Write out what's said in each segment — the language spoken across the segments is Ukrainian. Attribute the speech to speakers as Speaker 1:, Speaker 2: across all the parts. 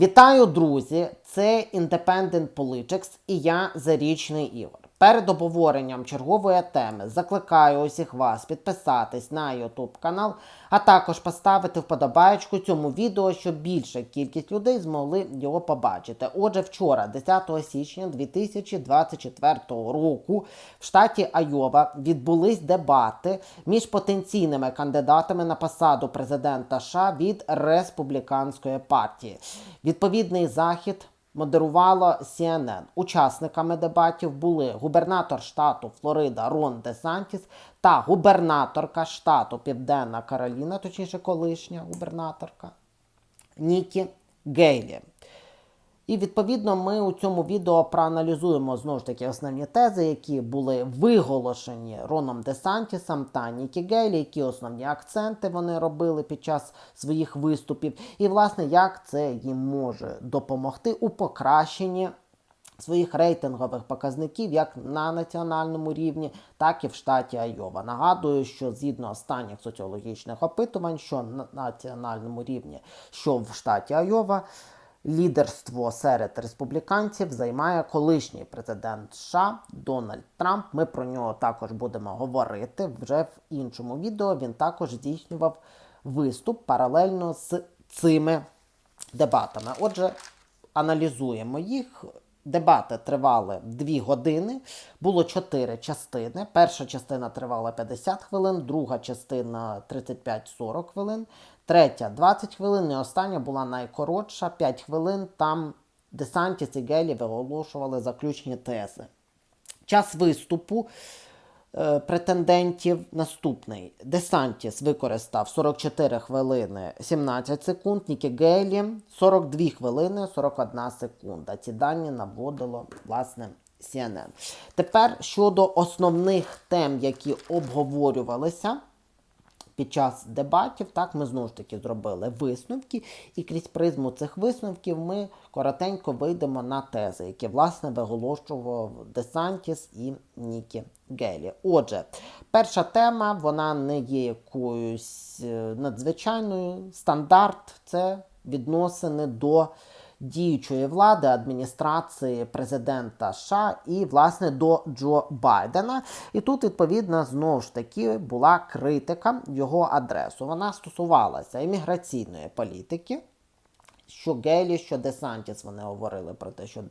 Speaker 1: Вітаю, друзі! Це Independent Politics і я Зарічний Ігор. Перед обговоренням чергової теми закликаю усіх вас підписатись на YouTube канал, а також поставити вподобаєчку цьому відео, щоб більша кількість людей змогли його побачити. Отже, вчора, 10 січня 2024 року, в штаті Айова відбулись дебати між потенційними кандидатами на посаду президента США від республіканської партії. Відповідний захід модерувало CNN. Учасниками дебатів були губернатор штату Флорида Рон Де Сантіс та губернаторка штату Південна Кароліна, точніше колишня губернаторка Нікі Гейлі. І відповідно ми у цьому відео проаналізуємо знову ж таки основні тези, які були виголошені Роном Десантісом та Нікі Гейлі, які основні акценти вони робили під час своїх виступів, і власне як це їм може допомогти у покращенні. Своїх рейтингових показників як на національному рівні, так і в штаті Айова. Нагадую, що згідно останніх соціологічних опитувань, що на національному рівні, що в штаті Айова, лідерство серед республіканців займає колишній президент США Дональд Трамп. Ми про нього також будемо говорити вже в іншому відео. Він також здійснював виступ паралельно з цими дебатами. Отже, аналізуємо їх. Дебати тривали 2 години, було 4 частини. Перша частина тривала 50 хвилин, друга частина 35-40 хвилин, третя 20 хвилин, і остання була найкоротша 5 хвилин. Там Десантіс і Гелі виголошували заключні тези. Час виступу претендентів наступний. Десантіс використав 44 хвилини 17 секунд, Нікі Гейлі 42 хвилини 41 секунда. Ці дані наводило власне CNN. Тепер щодо основних тем, які обговорювалися під час дебатів, так ми знову ж таки зробили висновки, і крізь призму цих висновків ми коротенько вийдемо на тези, які власне виголошував Десантіс і Нікі Гелі. Отже, перша тема вона не є якоюсь е, надзвичайною. Стандарт це відносини до діючої влади адміністрації президента США і, власне, до Джо Байдена. І тут, відповідно, знову ж таки була критика його адресу. Вона стосувалася імміграційної політики. Що Гейлі, що Десантіс вони говорили про те, що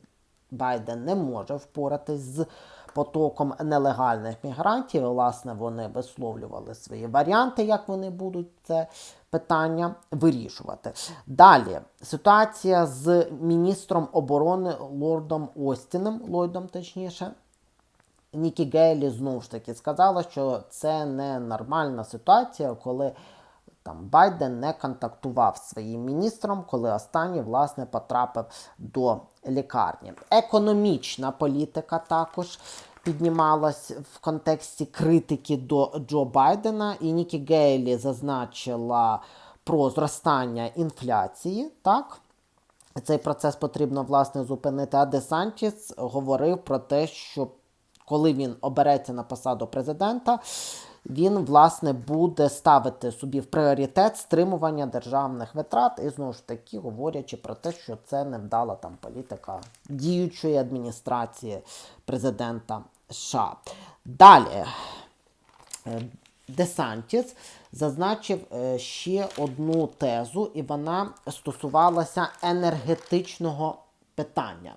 Speaker 1: Байден не може впоратись з потоком нелегальних мігрантів. Власне, вони висловлювали свої варіанти, як вони будуть це питання вирішувати. Далі ситуація з міністром оборони Лордом Остіном, Ллойдом точніше. Нікі Гейлі знову ж таки сказала, що це не нормальна ситуація, коли там Байден не контактував з своїм міністром, коли останній власне потрапив до лікарні. Економічна політика також піднімалась в контексті критики до Джо Байдена, і Нікі Гейлі зазначила про зростання інфляції. так? Цей процес потрібно власне зупинити. А Десантіс говорив про те, що коли він обереться на посаду президента, він власне буде ставити собі в пріоритет стримування державних витрат, і знову ж таки говорячи про те, що це невдала там політика діючої адміністрації президента США. Далі. Е, Десантіс зазначив е, ще одну тезу, і вона стосувалася енергетичного питання.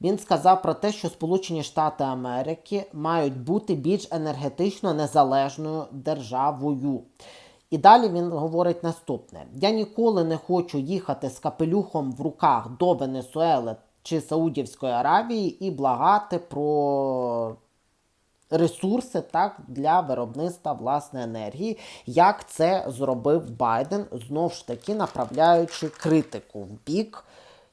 Speaker 1: Він сказав про те, що Сполучені Штати Америки мають бути більш енергетично незалежною державою. І далі він говорить наступне: я ніколи не хочу їхати з капелюхом в руках до Венесуели чи Саудівської Аравії і благати про ресурси так, для виробництва власної енергії, як це зробив Байден, знову ж таки направляючи критику в бік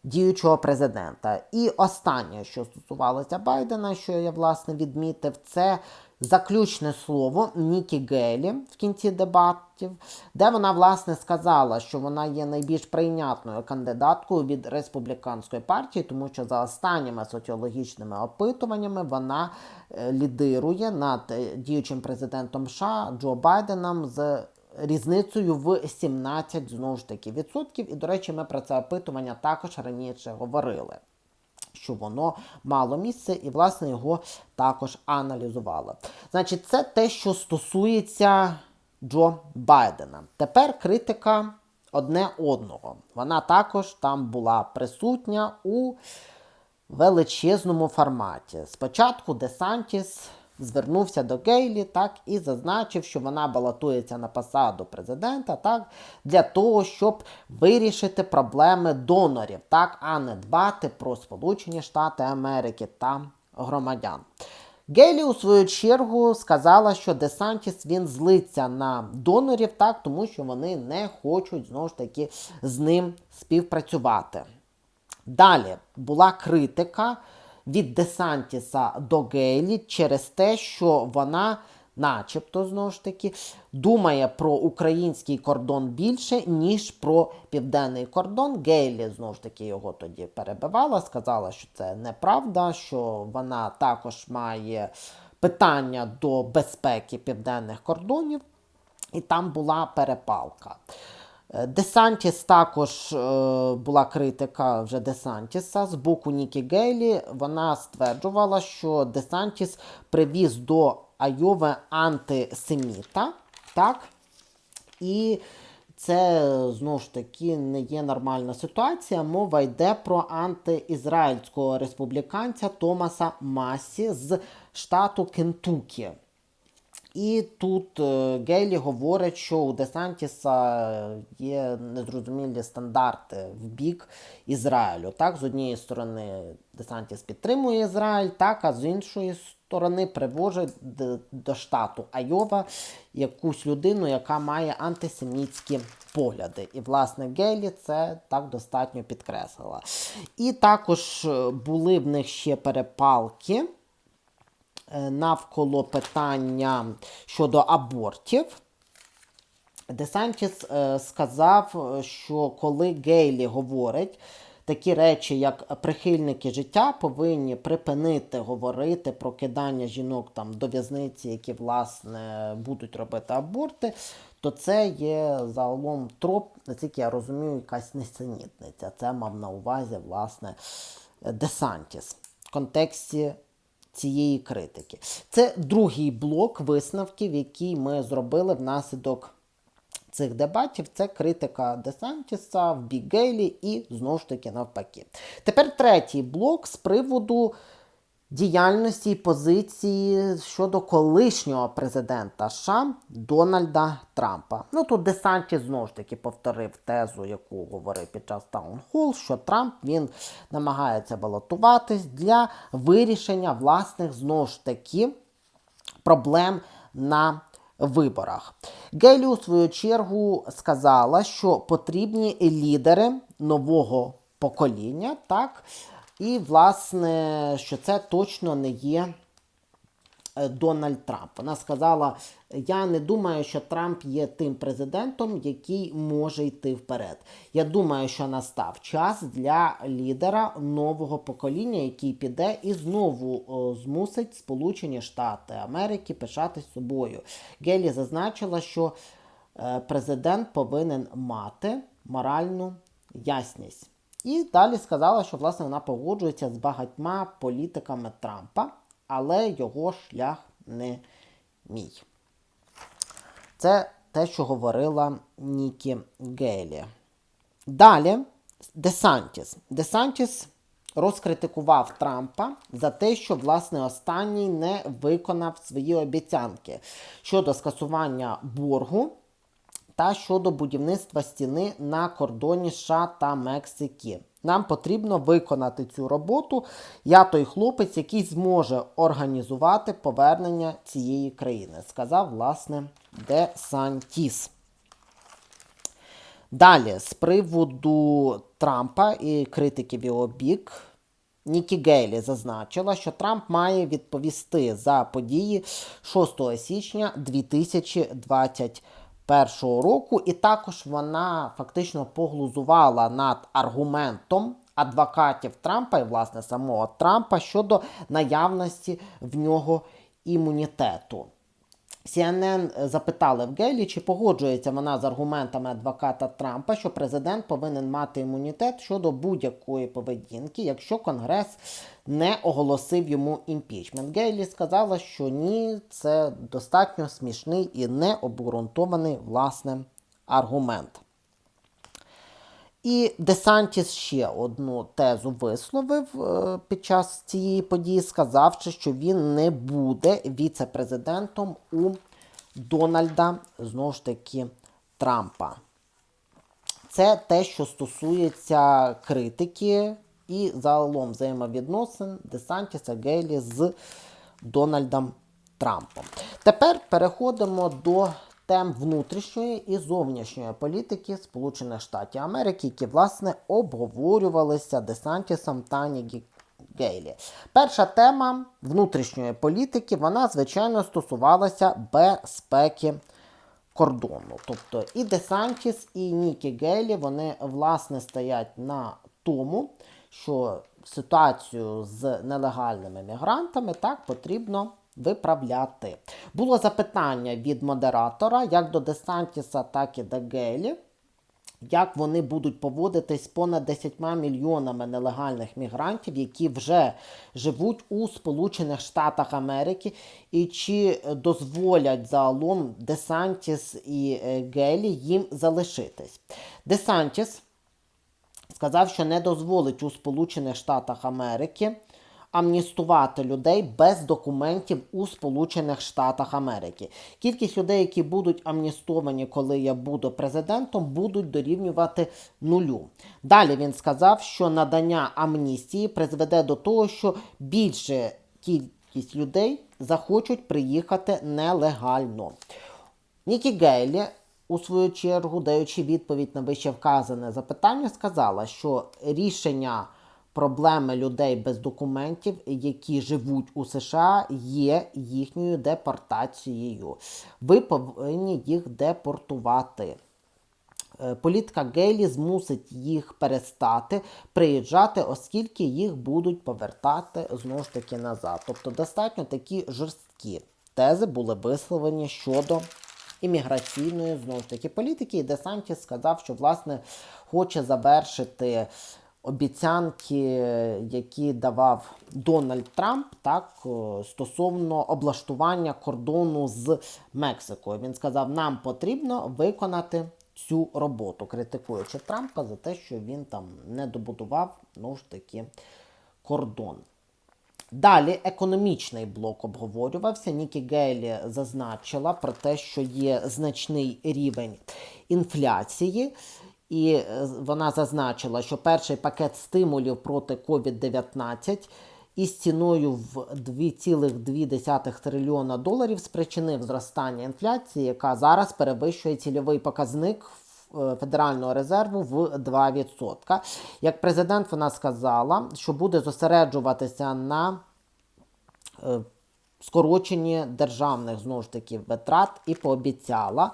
Speaker 1: діючого президента. І останнє, що стосувалося Байдена, що я власне відмітив, це заключне слово Нікі Гейлі в кінці дебатів, де вона власне сказала, що вона є найбільш прийнятною кандидаткою від республіканської партії, тому що за останніми соціологічними опитуваннями вона е, лідирує над е, діючим президентом США Джо Байденом з різницею в 17 знову ж таки відсотків. І, до речі, ми про це опитування також раніше говорили. Що воно мало місце, і, власне, його також аналізували. Значить, це те, що стосується Джо Байдена. Тепер критика одне одного. Вона також там була присутня у величезному форматі. Спочатку Десантіс звернувся до Гейлі, так і зазначив, що вона балотується на посаду президента, так, для того, щоб вирішити проблеми донорів, так, а не дбати про Сполучені Штати Америки та громадян. Гейлі, у свою чергу, сказала, що Десантіс він злиться на донорів, так, тому що вони не хочуть знову ж таки з ним співпрацювати. Далі була критика від Десантіса до Гейлі через те, що вона, начебто, знову ж таки, думає про український кордон більше, ніж про південний кордон. Гейлі, знову ж таки, його тоді перебивала, сказала, що це неправда, що вона також має питання до безпеки південних кордонів, і там була перепалка. Е, Десантіс також е, була критика вже Десантіса з боку Нікі Гейлі. Вона стверджувала, що Десантіс привіз до Айови антисеміта. Так? І це знову ж таки не є нормальна ситуація. Мова йде про антиізраїльського республіканця Томаса Масі з штату Кентукі. І тут е, Гейлі говорить, що у Десантіса є незрозумілі стандарти в бік Ізраїлю. Так, з однієї сторони, Десантіс підтримує Ізраїль, так, а з іншої сторони привожить до штату Айова якусь людину, яка має антисемітські погляди. І, власне, Гейлі це так достатньо підкреслила. І також е, були в них ще перепалки е, навколо питання щодо абортів. Десантіс е, сказав, е, що коли Гейлі говорить такі речі, як прихильники життя, повинні припинити говорити про кидання жінок там до в'язниці, які власне будуть робити аборти, то це є загалом троп, наскільки я розумію, якась несенітниця. Це мав на увазі власне Десантіс в контексті цієї критики. Це другий блок висновків, який ми зробили внаслідок цих дебатів. Це критика Десантіса в бік і знову ж таки навпаки. Тепер третій блок з приводу діяльності і позиції щодо колишнього президента США Дональда Трампа. Ну тут Десантіс знову ж таки повторив тезу, яку говорив під час Таунхол, що Трамп він намагається балотуватись для вирішення власних знову ж таки проблем на виборах. Гейлі, у свою чергу, сказала, що потрібні лідери нового покоління, так, і, власне, що це точно не є е, Дональд Трамп. Вона сказала: я не думаю, що Трамп є тим президентом, який може йти вперед. Я думаю, що настав час для лідера нового покоління, який піде і знову змусить Сполучені Штати Америки пишатись собою. Гелі зазначила, що е, президент повинен мати моральну ясність. І далі сказала, що власне вона погоджується з багатьма політиками Трампа, але його шлях не мій. Це те, що говорила Нікі Гейлі. Далі Десантіс. Десантіс розкритикував Трампа за те, що власне останній не виконав свої обіцянки щодо скасування боргу та щодо будівництва стіни на кордоні США та Мексики. Нам потрібно виконати цю роботу. Я той хлопець, який зможе організувати повернення цієї країни, сказав власне Де Сантіс. Далі, з приводу Трампа і критики його бік, Нікі Гейлі зазначила, що Трамп має відповісти за події 6 січня 2021 року, і також вона фактично поглузувала над аргументом адвокатів Трампа і, власне, самого Трампа щодо наявності в нього імунітету. CNN запитали в Гейлі, чи погоджується вона з аргументами адвоката Трампа, що президент повинен мати імунітет щодо будь-якої поведінки, якщо Конгрес не оголосив йому імпічмент. Гейлі сказала, що ні, це достатньо смішний і необґрунтований власне аргумент. І Десантіс ще одну тезу висловив е, під час цієї події, сказавши, що він не буде віце-президентом у Дональда знову ж таки Трампа. Це те, що стосується критики і загалом взаємовідносин Десантіса Гейлі з Дональдом Трампом. Тепер переходимо до тем внутрішньої і зовнішньої політики Сполучених Штатів Америки, які власне обговорювалися Десантісом та Нігі Гейлі. Перша тема внутрішньої політики, вона, звичайно, стосувалася безпеки кордону. Тобто і Десантіс, і Нікі Гейлі, вони власне стоять на тому, що ситуацію з нелегальними мігрантами так потрібно виправляти. Було запитання від модератора як до Десантіса, так і до Гейлі. Як вони будуть поводитись з понад 10 мільйонами нелегальних мігрантів, які вже живуть у Сполучених Штатах Америки, і чи дозволять загалом Десантіс і е, Гелі їм залишитись? Десантіс сказав, що не дозволить у Сполучених Штатах Америки амністувати людей без документів у Сполучених Штатах Америки. Кількість людей, які будуть амністовані, коли я буду президентом, будуть дорівнювати нулю. Далі він сказав, що надання амністії призведе до того, що більше кількість людей захочуть приїхати нелегально. Нікі Гейлі, у свою чергу, даючи відповідь на вище вказане запитання, сказала, що рішення проблеми людей без документів, які живуть у США, є їхньою депортацією. Ви повинні їх депортувати. Е, Політика Гейлі змусить їх перестати приїжджати, оскільки їх будуть повертати знову ж таки назад. Тобто достатньо такі жорсткі тези були висловлені щодо імміграційної знову ж таки політики. І Десантіс сказав, що власне хоче завершити обіцянки, які давав Дональд Трамп, так е, стосовно облаштування кордону з Мексикою. Він сказав, нам потрібно виконати цю роботу, критикуючи Трампа за те, що він там не добудував ну ж таки кордон. Далі економічний блок обговорювався. Нікі Гейлі зазначила про те, що є значний рівень інфляції, і е, вона зазначила, що перший пакет стимулів проти COVID-19 із ціною в 2,2 трильйона доларів спричинив зростання інфляції, яка зараз перевищує цільовий показник е, Федерального резерву в 2%. Як президент вона сказала, що буде зосереджуватися на е, скороченні державних знову ж таки витрат і пообіцяла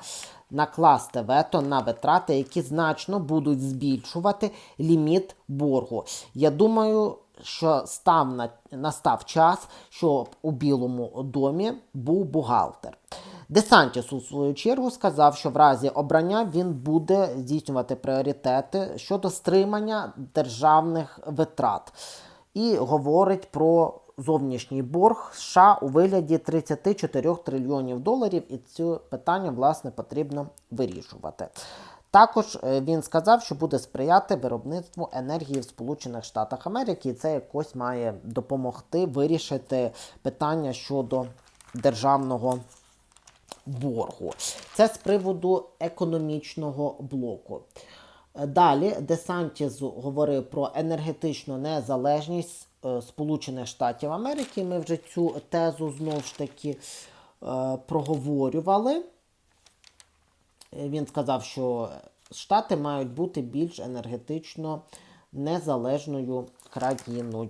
Speaker 1: накласти вето на витрати, які значно будуть збільшувати ліміт боргу. Я думаю, що став на, настав час, щоб у Білому домі був бухгалтер. Десантіс, у свою чергу, сказав, що в разі обрання він буде здійснювати пріоритети щодо стримання державних витрат і говорить про зовнішній борг США у вигляді 34 трильйонів доларів, і це питання власне потрібно вирішувати. Також е, він сказав, що буде сприяти виробництву енергії в Сполучених Штатах Америки, і це якось має допомогти вирішити питання щодо державного боргу. Це з приводу економічного блоку. Далі Десантіс говорив про енергетичну незалежність е, Сполучених Штатів Америки. Ми вже цю тезу знову ж таки е, проговорювали. Е, він сказав, що Штати мають бути більш енергетично незалежною країною.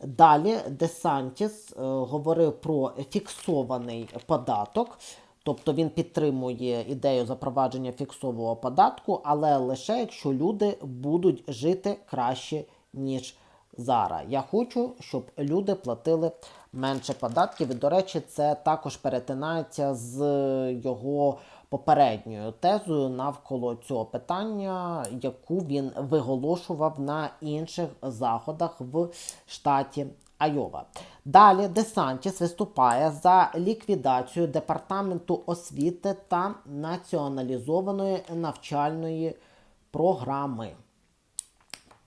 Speaker 1: Далі Десантіс говорив про фіксований податок. Тобто він підтримує ідею запровадження фіксового податку, але лише якщо люди будуть жити краще, ніж зараз. Я хочу, щоб люди платили менше податків. І, до речі, це також перетинається з його попередньою тезою навколо цього питання, яку він виголошував на інших заходах в штаті Айова. Далі Десантіс виступає за ліквідацію департаменту освіти та націоналізованої навчальної програми.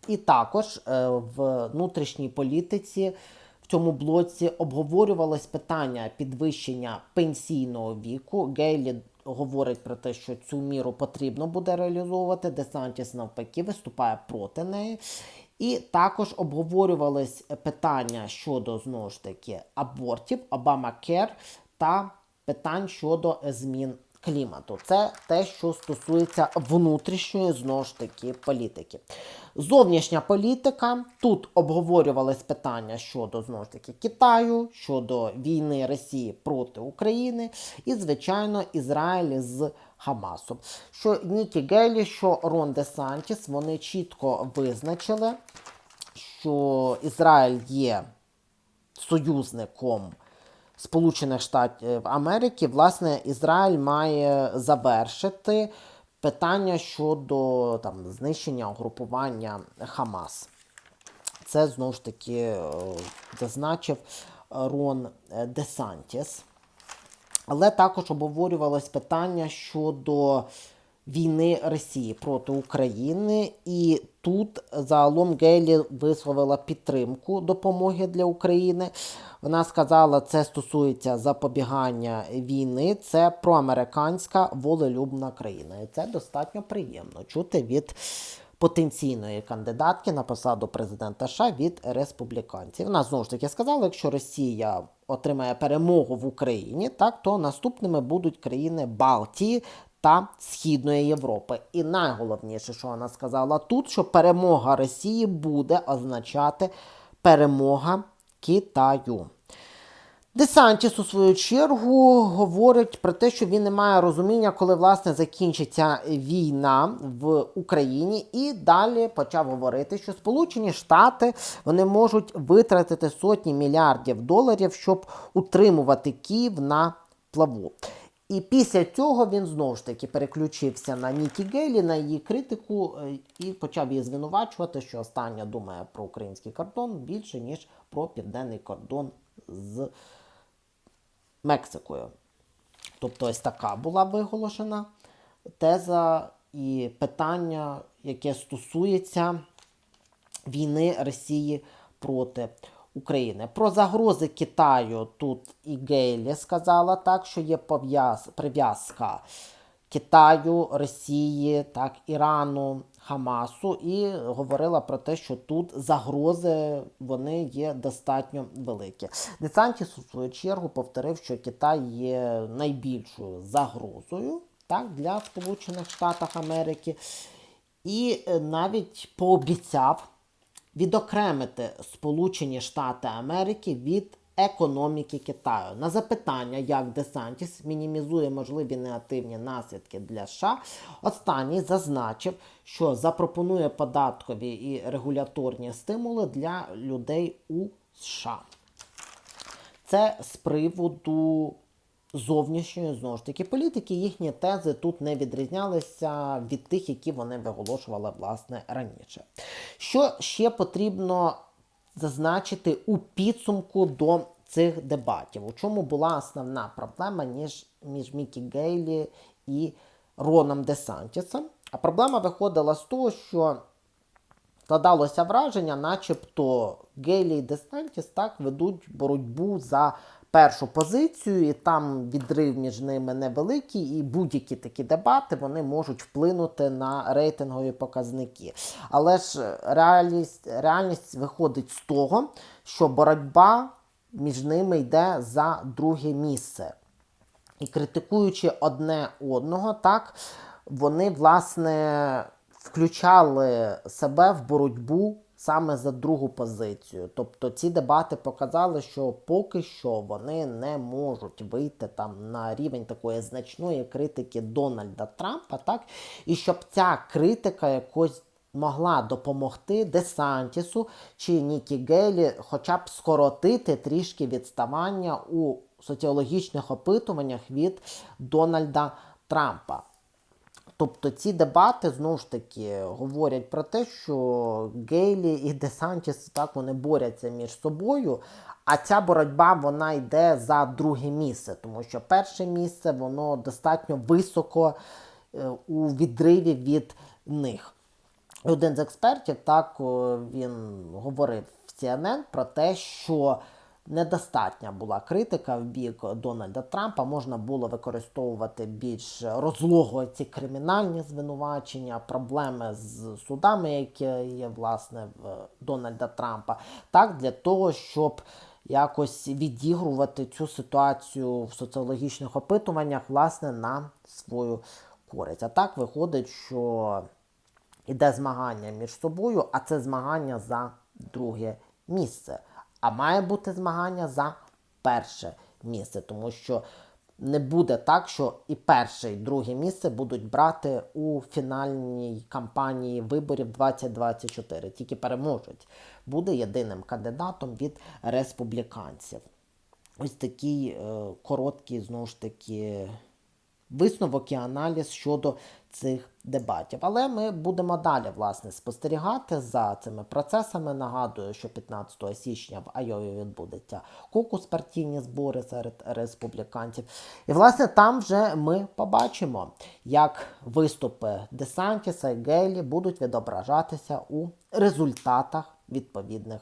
Speaker 1: І також е, в внутрішній політиці в цьому блоці обговорювалось питання підвищення пенсійного віку. Гейлі говорить про те, що цю міру потрібно буде реалізовувати. Десантіс навпаки виступає проти неї. І також обговорювались питання щодо знову ж таки абортів, Обамакер та питань щодо змін клімату. Це те, що стосується внутрішньої знову ж таки політики. Зовнішня політика. Тут обговорювались питання щодо знову ж таки Китаю, щодо війни Росії проти України і, звичайно, Ізраїль з Хамасом. Що Нікі Гейлі, що Рон Де Сантіс, вони чітко визначили, що Ізраїль є союзником Сполучених Штатів Америки, власне, Ізраїль має завершити питання щодо там, знищення угрупування Хамас. Це знову ж таки е, зазначив Рон Десантіс. Але також обговорювалось питання щодо війни Росії проти України, і тут загалом Гейлі висловила підтримку допомоги для України. Вона сказала, це стосується запобігання війни, це проамериканська волелюбна країна. І це достатньо приємно чути від потенційної кандидатки на посаду президента США від республіканців. Вона знову ж таки сказала, якщо Росія отримає перемогу в Україні, так то наступними будуть країни Балтії та Східної Європи. І найголовніше, що вона сказала тут, що перемога Росії буде означати перемога Китаю. Десантіс, у свою чергу, говорить про те, що він не має розуміння, коли власне закінчиться війна в Україні, і далі почав говорити, що Сполучені Штати вони можуть витратити сотні мільярдів доларів, щоб утримувати Київ на плаву. І після цього він знову ж таки переключився на Нікі Гейлі, на її критику е, і почав її звинувачувати, що остання думає про український кордон більше, ніж про південний кордон з Мексикою. Тобто, ось така була виголошена теза і питання, яке стосується війни Росії проти України. Про загрози Китаю тут і Гейлі сказала так, що є прив'язка Китаю, Росії, так, Ірану, Хамасу, і говорила про те, що тут загрози вони є достатньо великі. Десантіс, у свою чергу, повторив, що Китай є найбільшою загрозою так, для Сполучених Штатів Америки, і е, навіть пообіцяв відокремити Сполучені Штати Америки від економіки Китаю. На запитання, як Десантіс мінімізує можливі негативні наслідки для США, останній зазначив, що запропонує податкові і регуляторні стимули для людей у США. Це з приводу зовнішньої знову ж таки політики. Їхні тези тут не відрізнялися від тих, які вони виголошували власне раніше. Що ще потрібно зазначити у підсумку до цих дебатів? У чому була основна проблема між, між Мікі Гейлі і Роном Десантісом? А проблема виходила з того, що складалося враження, начебто Гейлі і Десантіс так ведуть боротьбу за першу позицію, і там відрив між ними невеликий, і будь-які такі дебати вони можуть вплинути на рейтингові показники. Але ж реальність, реальність виходить з того, що боротьба між ними йде за друге місце. І критикуючи одне одного, так, вони, власне, включали себе в боротьбу саме за другу позицію. Тобто ці дебати показали, що поки що вони не можуть вийти там на рівень такої значної критики Дональда Трампа, так, і щоб ця критика якось могла допомогти Десантісу чи Нікі Гейлі хоча б скоротити трішки відставання у соціологічних опитуваннях від Дональда Трампа. Тобто ці дебати знову ж таки говорять про те, що Гейлі і Десантіс так вони борються між собою. А ця боротьба вона йде за друге місце, тому що перше місце воно достатньо високо е, у відриві від них. Один з експертів так він говорив в CNN про те, що недостатня була критика в бік Дональда Трампа. Можна було використовувати більш розлого ці кримінальні звинувачення, проблеми з судами, які є власне в Дональда Трампа, так для того, щоб якось відігрувати цю ситуацію в соціологічних опитуваннях власне на свою користь. А так виходить, що іде змагання між собою, а це змагання за друге місце. А має бути змагання за перше місце, тому що не буде так, що і перше, і друге місце будуть брати у фінальній кампанії виборів 2024. Тільки переможуть. Буде єдиним кандидатом від республіканців. Ось такий е, короткий, знову ж таки, висновок і аналіз щодо цих дебатів. Але ми будемо далі власне спостерігати за цими процесами. Нагадую, що 15 січня в Айові відбудеться кокус партійні збори серед республіканців. І власне там вже ми побачимо, як виступи Десантіса і Гейлі будуть відображатися у результатах відповідних